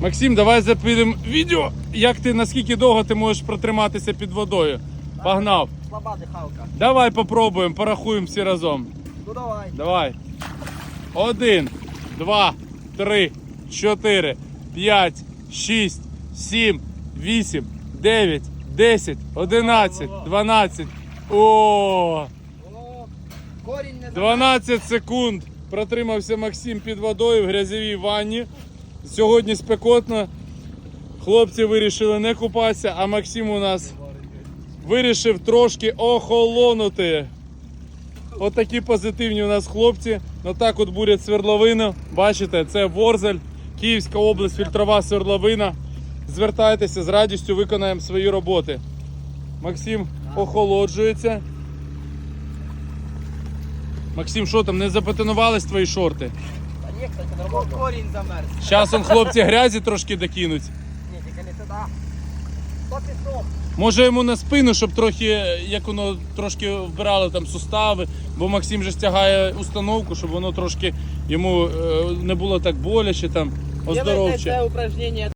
Максим, давай запилимо відео, як ти наскільки довго ти можеш протриматися під водою. Погнав. Слаба дихалка. Давай попробуємо, порахуємо всі разом. Ну давай. Давай. Один, два, три, чотири, п'ять, шість, сім, вісім, дев'ять, десять, одинадцять, дванадцять. О! О, корінь не 12 секунд протримався Максим під водою в грязьовій ванні. Сьогодні спекотно. Хлопці вирішили не купатися, а Максим у нас вирішив трошки охолонути. От такі позитивні у нас хлопці. Ну так от бурять свердловину. Бачите, це Ворзель, Київська область, фільтрова свердловина. Звертайтеся з радістю, виконаємо свої роботи. Максим охолоджується. Максим, що там, не запатинувались твої шорти? Ні, кстати, нормально. Корінь замерз. Зараз он хлопці грязі трошки докинуть. Ні, тільки не туди. Хто пішов? Може йому на спину, щоб трохи, як воно трошки вбирало там сустави, бо Максим же стягає установку, щоб воно трошки йому е, не було так боляче там, оздоровче. упражнення